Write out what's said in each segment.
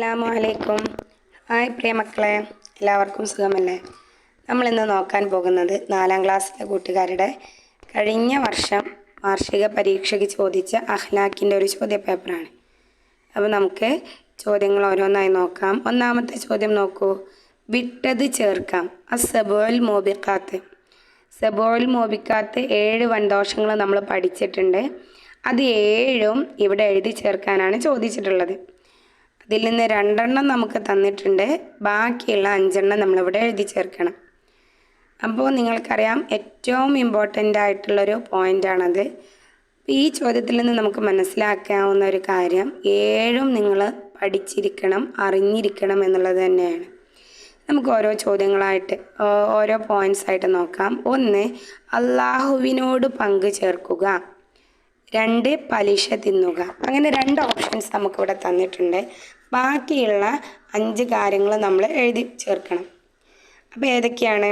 അസ്സാം വലൈക്കും ഹായ് പ്രിയ മക്കളെ എല്ലാവർക്കും സുഖമല്ലേ? നമ്മളിന്ന് നോക്കാൻ പോകുന്നത് നാലാം ക്ലാസ്സിലെ കൂട്ടുകാരുടെ കഴിഞ്ഞ വർഷം വാർഷിക പരീക്ഷയ്ക്ക് ചോദിച്ച അഹ്ലാക്കിന്റെ ഒരു ചോദ്യ പേപ്പറാണ് അപ്പോൾ നമുക്ക് ചോദ്യങ്ങൾ ഓരോന്നായി നോക്കാം. ഒന്നാമത്തെ ചോദ്യം നോക്കൂ. വിട്ടത് ചേർക്കാം. അസബോൽ മോബിക്കാത്ത് സബോൽ മോബിക്കാത്ത് ഏഴ് വൻദോഷങ്ങൾ നമ്മൾ പഠിച്ചിട്ടുണ്ട്. അത് ഏഴും ഇവിടെ എഴുതി ചേർക്കാനാണ് ചോദിച്ചിട്ടുള്ളത്. അതിൽ നിന്ന് രണ്ടെണ്ണം നമുക്ക് തന്നിട്ടുണ്ട്. ബാക്കിയുള്ള അഞ്ചെണ്ണം നമ്മളിവിടെ എഴുതി ചേർക്കണം. അപ്പോൾ നിങ്ങൾക്കറിയാം ഏറ്റവും ഇമ്പോർട്ടന്റ് ആയിട്ടുള്ളൊരു പോയിന്റാണത് ഈ ചോദ്യത്തിൽ നിന്ന് നമുക്ക് മനസ്സിലാക്കാവുന്ന ഒരു കാര്യം ഏഴും നിങ്ങൾ പഠിച്ചിരിക്കണം അറിഞ്ഞിരിക്കണം എന്നുള്ളത് തന്നെയാണ്. നമുക്ക് ഓരോ ചോദ്യങ്ങളായിട്ട് ഓരോ പോയിന്റ്സ് ആയിട്ട് നോക്കാം. ഒന്ന് അള്ളാഹുവിനോട് പങ്ക് ചേർക്കുക. രണ്ട് പലിശ തിന്നുക. അങ്ങനെ രണ്ട് ഓപ്ഷൻസ് നമുക്കിവിടെ തന്നിട്ടുണ്ട്. ബാക്കിയുള്ള അഞ്ച് കാര്യങ്ങൾ നമ്മൾ എഴുതി ചേർക്കണം. അപ്പോൾ ഏതൊക്കെയാണ്?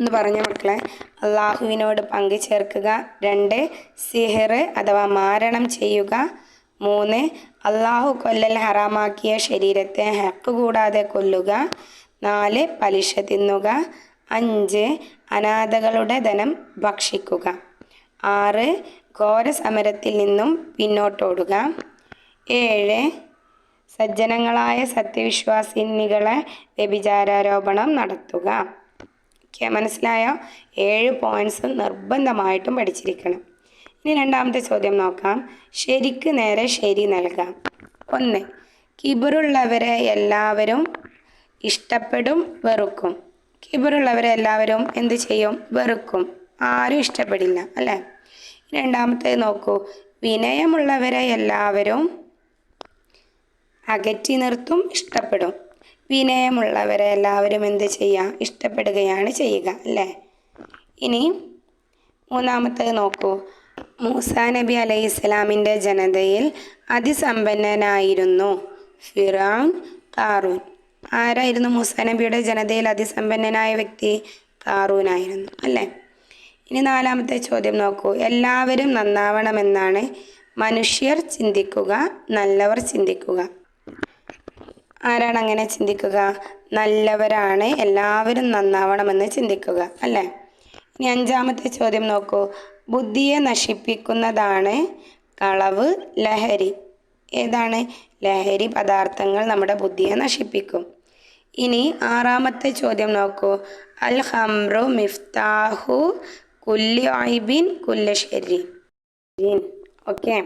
എന്ന് പറഞ്ഞ മക്കളെ. അള്ളാഹുവിനോട് പങ്കു ചേർക്കുക. രണ്ട് സിഹർ അഥവാ മാരണം ചെയ്യുക. മൂന്ന് അള്ളാഹു കൊല്ലൽ ഹറാമാക്കിയ ശരീരത്തെ ഹക്ക് കൂടാതെ കൊല്ലുക. നാല് പലിശ തിന്നുക. അഞ്ച് അനാഥകളുടെ ധനം ഭക്ഷിക്കുക. ആറ് ഘോര സമരത്തിൽ നിന്നും പിന്നോട്ടോടുക. ഏഴ് സജ്ജനങ്ങളായ സത്യവിശ്വാസിനികളെ വ്യഭിചാരാരോപണം നടത്തുക. ഓക്കെ മനസ്സിലായോ? ഏഴ് പോയിന്റ്സ് നിർബന്ധമായിട്ടും പഠിച്ചിരിക്കണം. ഇനി രണ്ടാമത്തെ ചോദ്യം നോക്കാം. ശരിക്ക് നേരെ ശരി നൽകാം. ഒന്ന് കിബറുള്ളവരെ എല്ലാവരും ഇഷ്ടപ്പെടും വെറുക്കും. കിബറുള്ളവരെ എല്ലാവരും എന്ത് ചെയ്യും? വെറുക്കും. ആരും ഇഷ്ടപ്പെടില്ല അല്ലേ? രണ്ടാമത്തേത് നോക്കൂ. വിനയമുള്ളവരെ എല്ലാവരും അകറ്റി നിർത്തും ഇഷ്ടപ്പെടും. വിനയമുള്ളവരെ എല്ലാവരും എന്ത് ചെയ്യുക ഇഷ്ടപ്പെടുകയാണ് ചെയ്യുക അല്ലേ? ഇനി മൂന്നാമത്തേത് നോക്കൂ. മൂസ നബി അലൈഹി ഇസ്ലാമിന്റെ ജനതയിൽ അതിസമ്പന്നനായിരുന്നു ഫിറാൻ കാറൂൻ ആരായിരുന്നു മൂസ നബിയുടെ ജനതയിൽ അതിസമ്പന്നനായ വ്യക്തി? കാറൂനായിരുന്നു അല്ലേ? ഇനി നാലാമത്തെ ചോദ്യം നോക്കൂ. എല്ലാവരും നന്നാവണമെന്നാണ് മനുഷ്യർ ചിന്തിക്കുക നല്ലവർ ചിന്തിക്കുക. ആരാണ് അങ്ങനെ ചിന്തിക്കുക? നല്ലവരാണ് എല്ലാവരും നന്നാവണമെന്ന് ചിന്തിക്കുക അല്ലേ? ഇനി അഞ്ചാമത്തെ ചോദ്യം നോക്കൂ. ബുദ്ധിയെ നശിപ്പിക്കുന്നതാണ് കളവ് ലഹരി. ഏതാണ്? ലഹരി പദാർത്ഥങ്ങൾ നമ്മുടെ ബുദ്ധിയെ നശിപ്പിക്കും. ഇനി ആറാമത്തെ ചോദ്യം നോക്കൂ. അൽ ഹംറു മിഫ്താഹു കുല്ലി ഐബിൻ കുല്ല ഓക്കെ.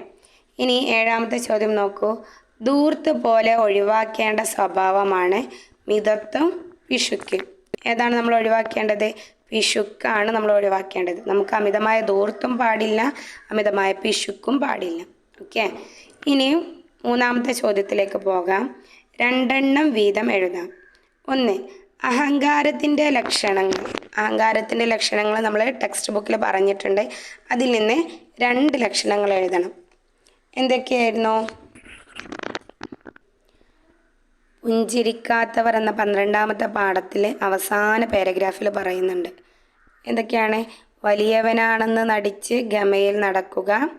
ഇനി ഏഴാമത്തെ ചോദ്യം നോക്കൂ. ദൂർത്ത് പോലെ ഒഴിവാക്കേണ്ട സ്വഭാവമാണ് മിതത്വം പിശുക്ക് ഏതാണ് നമ്മൾ ഒഴിവാക്കേണ്ടത്? പിശുക്കാണ് നമ്മൾ ഒഴിവാക്കേണ്ടത്. നമുക്ക് അമിതമായ ദൂർത്തും പാടില്ല അമിതമായ പിശുക്കും പാടില്ല. ഓക്കെ? ഇനി മൂന്നാമത്തെ ചോദ്യത്തിലേക്ക് പോകാം. രണ്ടെണ്ണം വീതം എഴുതാം. ഒന്ന് അഹങ്കാരത്തിന്റെ ലക്ഷണങ്ങൾ. അഹങ്കാരത്തിന്റെ ലക്ഷണങ്ങൾ നമ്മൾ ടെക്സ്റ്റ് ബുക്കിൽ പറഞ്ഞിട്ടുണ്ട്. അതിൽ നിന്ന് രണ്ട് ലക്ഷണങ്ങൾ എഴുതണം. എന്തൊക്കെയായിരുന്നു? പുഞ്ചിരിക്കാത്തവർ എന്ന പന്ത്രണ്ടാമത്തെ പാഠത്തിലെ അവസാന പാരഗ്രാഫിൽ പറയുന്നുണ്ട്. എന്തൊക്കെയാണ്? വലിയവനാണെന്ന് നടിച്ച് ഗമയിൽ നടക്കുക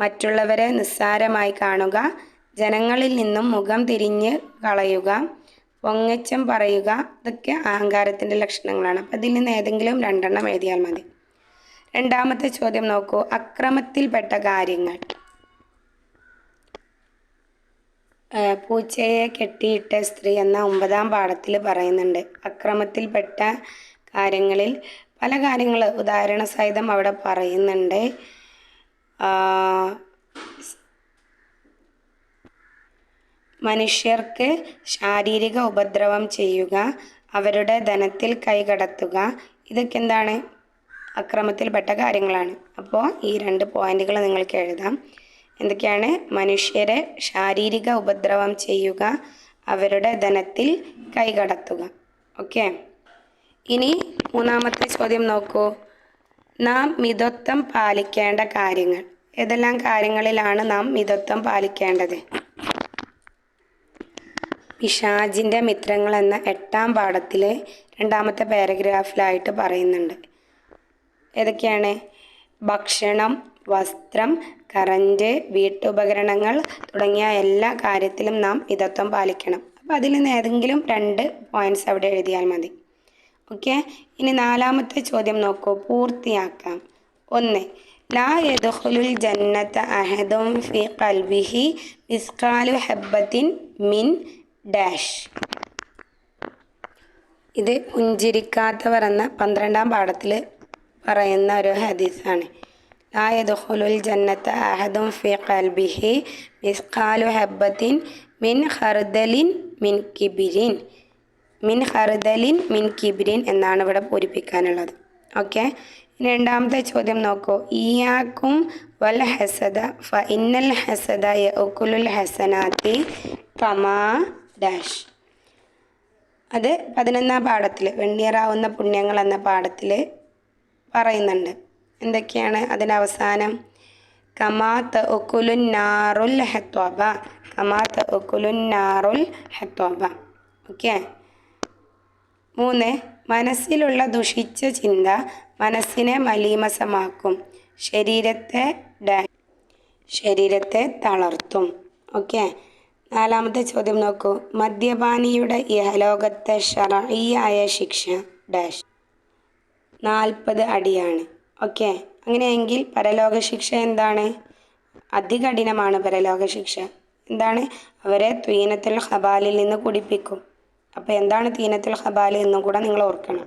മറ്റുള്ളവരെ നിസ്സാരമായി കാണുക ജനങ്ങളിൽ നിന്നും മുഖം തിരിഞ്ഞ് കളയുക പൊങ്ങച്ചം പറയുക ഇതൊക്കെ അഹങ്കാരത്തിന്റെ ലക്ഷണങ്ങളാണ്. അപ്പം ഇതിൽ നിന്ന് ഏതെങ്കിലും രണ്ടെണ്ണം എഴുതിയാൽ മതി. രണ്ടാമത്തെ ചോദ്യം നോക്കൂ. അക്രമത്തിൽപ്പെട്ട കാര്യങ്ങൾ. പൂച്ചയെ കെട്ടിയിട്ട സ്ത്രീ എന്ന ഒമ്പതാം പാഠത്തിൽ പറയുന്നുണ്ട്. അക്രമത്തിൽപ്പെട്ട കാര്യങ്ങളിൽ പല കാര്യങ്ങൾ ഉദാഹരണ സഹിതം അവിടെ പറയുന്നുണ്ട്. മനുഷ്യർക്ക് ശാരീരിക ഉപദ്രവം ചെയ്യുക അവരുടെ ധനത്തിൽ കൈകടത്തുക ഇതൊക്കെ എന്താണ്? അക്രമത്തിൽപ്പെട്ട കാര്യങ്ങളാണ്. അപ്പോൾ ഈ രണ്ട് പോയിന്റുകൾ നിങ്ങൾക്ക് എഴുതാം. എന്തൊക്കെയാണ്? മനുഷ്യരെ ശാരീരിക ഉപദ്രവം ചെയ്യുക അവരുടെ ധനത്തിൽ കൈകടത്തുക. ഓക്കെ? ഇനി മൂന്നാമത്തെ ചോദ്യം നോക്കൂ. നാം മിതത്വം പാലിക്കേണ്ട കാര്യങ്ങൾ. ഏതെല്ലാം കാര്യങ്ങളിലാണ് നാം മിതത്വം പാലിക്കേണ്ടത്? പിശാജിന്റെ മിത്രങ്ങൾ എന്ന എട്ടാം പാഠത്തിൽ രണ്ടാമത്തെ പാരഗ്രാഫിലായിട്ട് പറയുന്നുണ്ട്. ഏതൊക്കെയാണ്? ഭക്ഷണം വസ്ത്രം കറന്റ് വീട്ടുപകരണങ്ങൾ തുടങ്ങിയ എല്ലാ കാര്യത്തിലും നാം മിതത്വം പാലിക്കണം. അപ്പോൾ അതിൽ നിന്ന് ഏതെങ്കിലും രണ്ട് പോയിന്റ്സ് അവിടെ എഴുതിയാൽ മതി. ഓക്കെ ഇനി നാലാമത്തെ ചോദ്യം നോക്കൂ. പൂർത്തിയാക്കാം. ഒന്ന് ലാ യദ്ഖുലുൽ ജന്നത്ത അഹദും ഫി കൽവിഹി മിസ്കാലു ഹബ്ബത്തിൻ മിൻ ഡാഷ്. ഇത് പുഞ്ചിരിക്കാത്തവർ എന്ന പന്ത്രണ്ടാം പാഠത്തിൽ പറയുന്ന ഒരു ഹദീസാണ്. ലാ യദ്ഖുലുൽ ജന്നത്ത അഹദും ഫി ഖൽബിഹി മിസ്കാലു ഹബ്ബത്തിൻ മിൻ ഹർദലിൻ മിൻ കിബിരിൻ മിൻ ഹർദലിൻ മിൻ കിബിരിൻ എന്നാണ് ഇവിടെ പൂരിപ്പിക്കാനുള്ളത്. ഓക്കെ രണ്ടാമത്തെ ചോദ്യം നോക്കൂ. ഇയാക്കും വൽ ഹസദ ഫ ഇന്നൽ ഹസദ യഅക്കുലുൽ ഹസനാത്തി കമാ ഡാഷ്. അത് പതിനൊന്നാം പാഠത്തിൽ വെണ്ണീറാവുന്ന പുണ്യങ്ങൾ എന്ന പാഠത്തിൽ പറയുന്നുണ്ട്. എന്തൊക്കെയാണ് അതിന്റെ അവസാനം കമാത്ത ഒക്കുലുൻ നാറുൽ ഹെത്തോബ കമാത്ത ഒക്കുലുൻ നാറുൽ ഹെത്തോബ ഓക്കെ? മൂന്ന്. മനസ്സിലുള്ള ദുഷിച്ച ചിന്ത മനസ്സിനെ മലീമസമാക്കും. ശരീരത്തെ ഡാ ശരീരത്തെ തളർത്തും. ഓക്കെ? നാലാമത്തെ ചോദ്യം നോക്കൂ. മദ്യപാനിയുടെ ഇഹലോകത്തെ ഷറഈയായ ശിക്ഷ ഡാഷ്. നാൽപ്പത് അടിയാണ്. ഓക്കെ. അങ്ങനെയെങ്കിൽ പരലോക ശിക്ഷ എന്താണ്? അതികഠിനമാണ് പരലോക ശിക്ഷ. എന്താണ്? അവരെ തീനത്തുൽ ഹബാലിൽ നിന്ന് കുടിപ്പിക്കും. അപ്പോൾ എന്താണ് തീനത്തുൽ ഹബാൽ എന്നും കൂടെ നിങ്ങൾ ഓർക്കണം.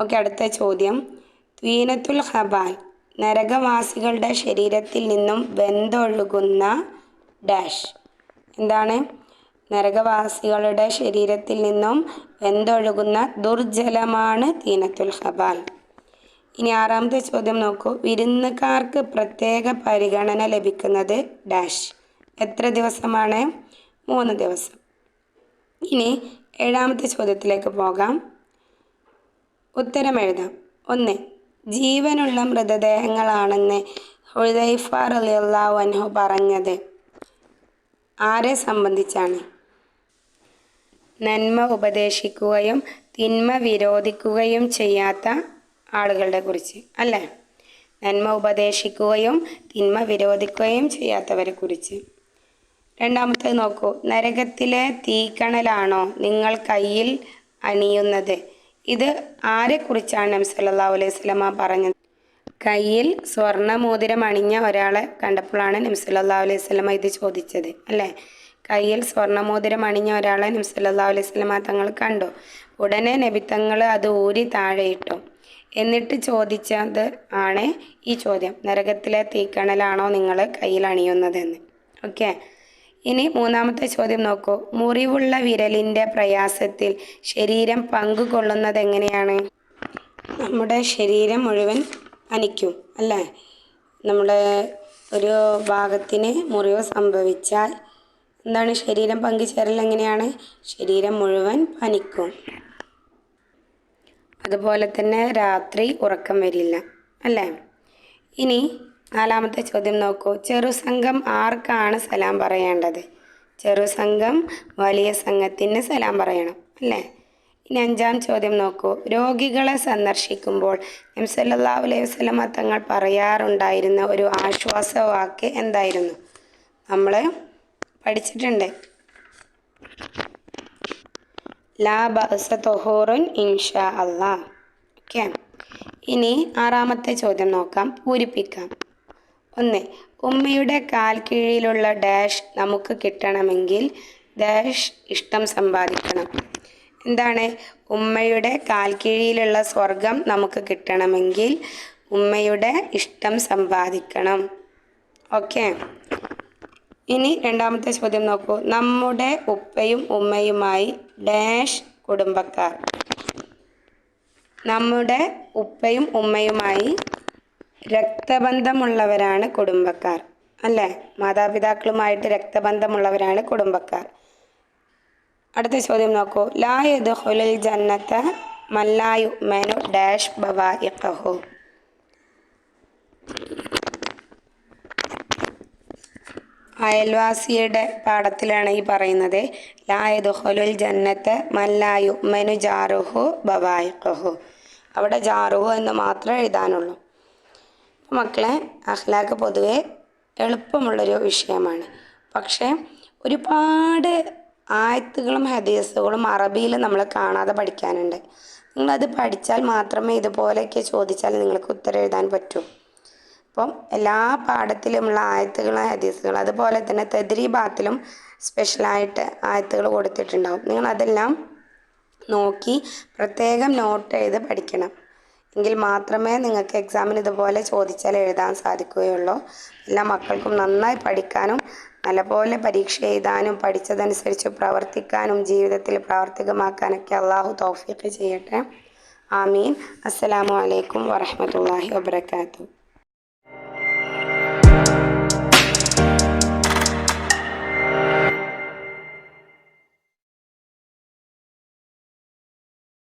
ഓക്കെ അടുത്ത ചോദ്യം. തീനത്തുൽ ഹബാൽ നരകവാസികളുടെ ശരീരത്തിൽ നിന്നും വെന്തൊഴുകുന്ന ഡാഷ്. എന്താണ്? നരകവാസികളുടെ ശരീരത്തിൽ നിന്നും വെന്തൊഴുകുന്ന ദുർജലമാണ് തീനത്തുൽ ഹബാൽ. ഇനി ആറാമത്തെ ചോദ്യം നോക്കൂ. വിരുന്നുകാർക്ക് പ്രത്യേക പരിഗണന ലഭിക്കുന്നത് ഡാഷ് എത്ര ദിവസമാണ്? മൂന്ന് ദിവസം. ഇനി ഏഴാമത്തെ ചോദ്യത്തിലേക്ക് പോകാം. ഉത്തരം എഴുതാം. ഒന്ന് ജീവനുള്ള മൃതദേഹങ്ങളാണെന്ന് ഹുദൈഫ റളിയല്ലാഹു അൻഹു പറഞ്ഞത് ആരെ സംബന്ധിച്ചാണ്? നന്മ ഉപദേശിക്കുകയും തിന്മ വിരോധിക്കുകയും ചെയ്യാത്ത ആളുകളുടെ കുറിച്ച് അല്ലേ? നന്മ ഉപദേശിക്കുകയും തിന്മ വിരോധിക്കുകയും ചെയ്യാത്തവരെ കുറിച്ച്. രണ്ടാമത്തേത് നോക്കൂ. നരകത്തിലെ തീക്കണലാണോ നിങ്ങൾ കയ്യിൽ അണിയുന്നത്? ഇത് ആരെക്കുറിച്ചാണ് നബി സല്ലല്ലാഹു അലൈഹി വസല്ലമ പറഞ്ഞത്? കയ്യിൽ സ്വർണമോതിരം അണിഞ്ഞ ഒരാളെ കണ്ടപ്പോഴാണ് നബി സല്ലല്ലാഹു അലൈഹി വസല്ലമ ഇത് ചോദിച്ചത് അല്ലേ? കയ്യിൽ സ്വർണമോതിരം അണിഞ്ഞ ഒരാളെ നബി സല്ലല്ലാഹു അലൈഹി വസല്ലമ തങ്ങൾ കണ്ടു. ഉടനെ നബി തങ്ങൾ അത് ഊരി താഴെയിട്ടു എന്നിട്ട് ചോദിച്ചത് ആണ് ഈ ചോദ്യം. നരകത്തിലെ തീക്കണലാണോ നിങ്ങൾ കയ്യിൽ അണിയുന്നതെന്ന്. ഓക്കെ. ഇനി മൂന്നാമത്തെ ചോദ്യം നോക്കൂ. മുറിവുള്ള വിരലിന്റെ പ്രയാസത്തിൽ ശരീരം പങ്കുകൊള്ളുന്നത് എങ്ങനെയാണ്? നമ്മുടെ ശരീരം മുഴുവൻ അനിക്കും അല്ലേ? നമ്മുടെ ഒരു ഭാഗത്തിന് മുറിവ് സംഭവിച്ചാൽ എന്താണ്? ശരീരം പങ്കുചേരൽ എങ്ങനെയാണ്? ശരീരം മുഴുവൻ പനിക്കും അതുപോലെ തന്നെ രാത്രി ഉറക്കം വരില്ല അല്ലേ? ഇനി നാലാമത്തെ ചോദ്യം നോക്കൂ. ചെറുസംഘം ആർക്കാണ് സലാം പറയേണ്ടത്? ചെറുസംഘം വലിയ സംഘത്തിന് സലാം പറയണം അല്ലേ? ഇനി അഞ്ചാം ചോദ്യം നോക്കൂ. രോഗികളെ സന്ദർശിക്കുമ്പോൾ എം സല്ലല്ലാഹു അലൈഹി വസല്ലമ തങ്ങൾ പറയാറുണ്ടായിരുന്ന ഒരു ആശ്വാസവാക്ക് എന്തായിരുന്നു? നമ്മൾ പഠിച്ചിട്ടുണ്ട്. ലാ ഇൻഷാ അള്ളാ ഓക്കെ. ഇനി ആറാമത്തെ ചോദ്യം നോക്കാം. പൂരിപ്പിക്കാം. ഒന്ന് ഉമ്മയുടെ കാൽ കീഴിലുള്ള ഡാഷ് നമുക്ക് കിട്ടണമെങ്കിൽ ഡാഷ് ഇഷ്ടം സമ്പാദിക്കണം. എന്താണ്? ഉമ്മയുടെ കാൽ കീഴിലുള്ള സ്വർഗം നമുക്ക് കിട്ടണമെങ്കിൽ ഉമ്മയുടെ ഇഷ്ടം സമ്പാദിക്കണം. ഓക്കെ. ഇനി രണ്ടാമത്തെ ചോദ്യം നോക്കൂ. നമ്മുടെ ഉപ്പയും ഉമ്മയുമായി ഡാഷ് കുടുംബക്കാർ. നമ്മുടെ ഉപ്പയും ഉമ്മയുമായി രക്തബന്ധമുള്ളവരാണ് കുടുംബക്കാർ. അല്ലേ? മാതാപിതാക്കളുമായിട്ട് രക്തബന്ധമുള്ളവരാണ് കുടുംബക്കാർ. അടുത്ത ചോദ്യം നോക്കൂ. ലാ യദ്ഖുലുൽ ജന്നത്ത മല്ലായു മെനു ഡാഷ് ബവാഇഖഹു. അയൽവാസിയുടെ പാഠത്തിലാണ് ഈ പറയുന്നത്. ലാ യദ്ഖുലുൽ ജന്നത്ത് മല്ലായു മെനു ജാറുഹു ബവായിഖഹു. അവിടെ ജാറുഹു എന്ന് മാത്രമേ എഴുതാനുള്ളൂ. മക്കളെ അഖ്ലാഖ് പൊതുവെ എളുപ്പമുള്ളൊരു വിഷയമാണ്. പക്ഷേ ഒരുപാട് ആയത്തുകളും ഹദീസുകളും അറബിയിൽ നമ്മൾ കാണാതെ പഠിക്കാനുണ്ട്. നിങ്ങളത് പഠിച്ചാൽ മാത്രമേ ഇതുപോലെയൊക്കെ ചോദിച്ചാൽ നിങ്ങൾക്ക് ഉത്തരം എഴുതാൻ പറ്റൂ. അപ്പം എല്ലാ പാഠത്തിലുമുള്ള ആയത്തുകളും ഹദീസുകളും അതുപോലെ തന്നെ തെദ്രീബാത്തിലും സ്പെഷ്യലായിട്ട് ആയത്തുകൾ കൊടുത്തിട്ടുണ്ടാവും. നിങ്ങളതെല്ലാം നോക്കി പ്രത്യേകം നോട്ട് ചെയ്ത് പഠിക്കണം. എങ്കിൽ മാത്രമേ നിങ്ങൾക്ക് എക്സാമിന് ഇതുപോലെ ചോദിച്ചാൽ എഴുതാൻ സാധിക്കുകയുള്ളൂ. എല്ലാ മക്കൾക്കും നന്നായി പഠിക്കാനും നല്ലപോലെ പരീക്ഷ എഴുതാനും പഠിച്ചതനുസരിച്ച് പ്രവർത്തിക്കാനും ജീവിതത്തിൽ പ്രാവർത്തികമാക്കാനൊക്കെ അള്ളാഹു തൗഫീഖ് ചെയ്യട്ടെ. ആമീൻ. അസ്സലാമു അലൈക്കും വറഹ്മത്തുള്ളാഹി വബറകാതുഹു.